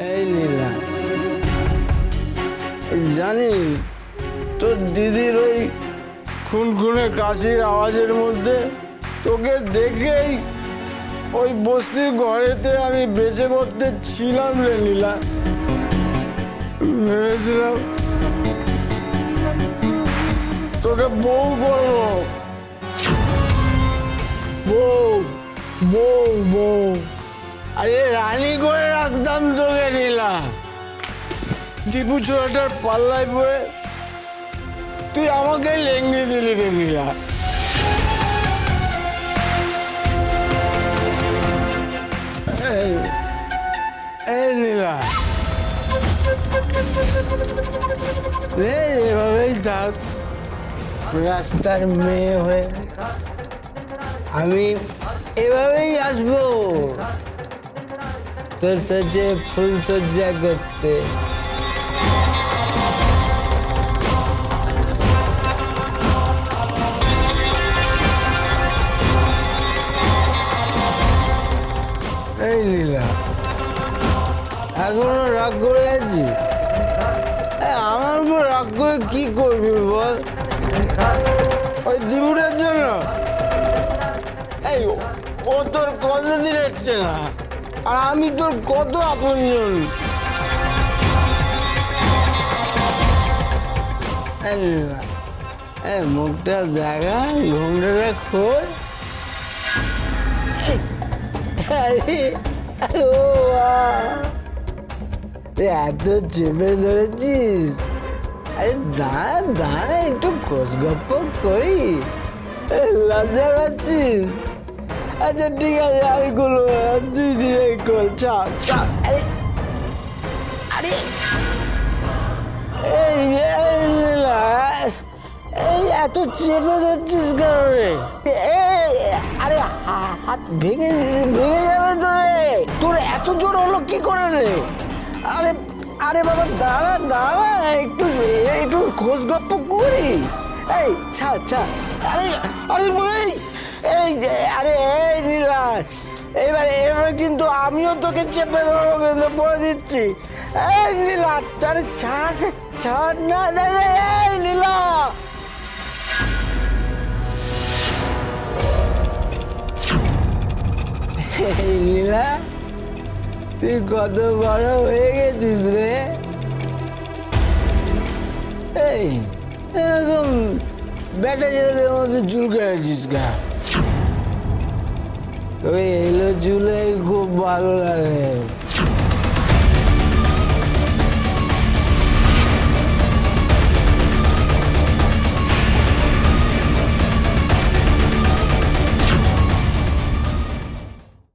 এই জানিস তোর দিদির ওই খুনখুনে কাশির আওয়াজের মধ্যে তোকে দেখেই ওই বস্তির ঘরেতে আমি বেঁচে পড়তে ছিলাম রে নীলা। ভেবেছিলাম তোকে বউ করব। বউ বউ বউ। আরে রানী করে রাখতাম তোকে নীলা দীপু ছোড়াটার পাল্লায় পড়ে তুই আমাকে লেঙ্গি দিলি রে নীলা। এই নীলা। এভাবেই থাক। রাস্তার মেয়ে হয়ে আমি এভাবেই আসব। তোর সাথে ফুল সজ্জা করতে। এই লীলা, এখনও রাগ করে আছি আমার উপর রাগ করে কি করবি বল? ওই দিবুরের জন্য? এই, ও তোর কত দিচ্ছে না। আর আমি তোর কত আপনজন? মুখটা দেখা ঘুমটা খোল। এত চেপে ধরেছিস? আরে, দাঁড়া দাঁড়া, একটু খোঁজ গপ্প করি। লজ্জা পাচ্ছিস? আচ্ছা ঠিক আছে আমি না, তুই দিয়ে কর চল চল আরে আরে এই এই এত চেপে ধরছিস রে? এই আরে হাত ভেঙে ভেঙে যাবে তো রে। তোর এত জোর হলো কি করে রে? আরে আরে বাবা দাঁড়া দাঁড়া একটু একটু খোঁজ গপ্প করি। এই ছা ছা আরে আরে এই এবারে এবারে কিন্তু আমিও তোকে চেপে ধরবো, কিন্তু বলে দিচ্ছি। এই নীলা আরে ছাড় ছাড় না না এই নীলা এই লীলা, তুই কত বড় হয়ে গেছিস রে? এই, এরকম বেটা ছেলেদের মধ্যে চুল কেটেছিস গা। এলো জুলাই খুব ভালো লাগে।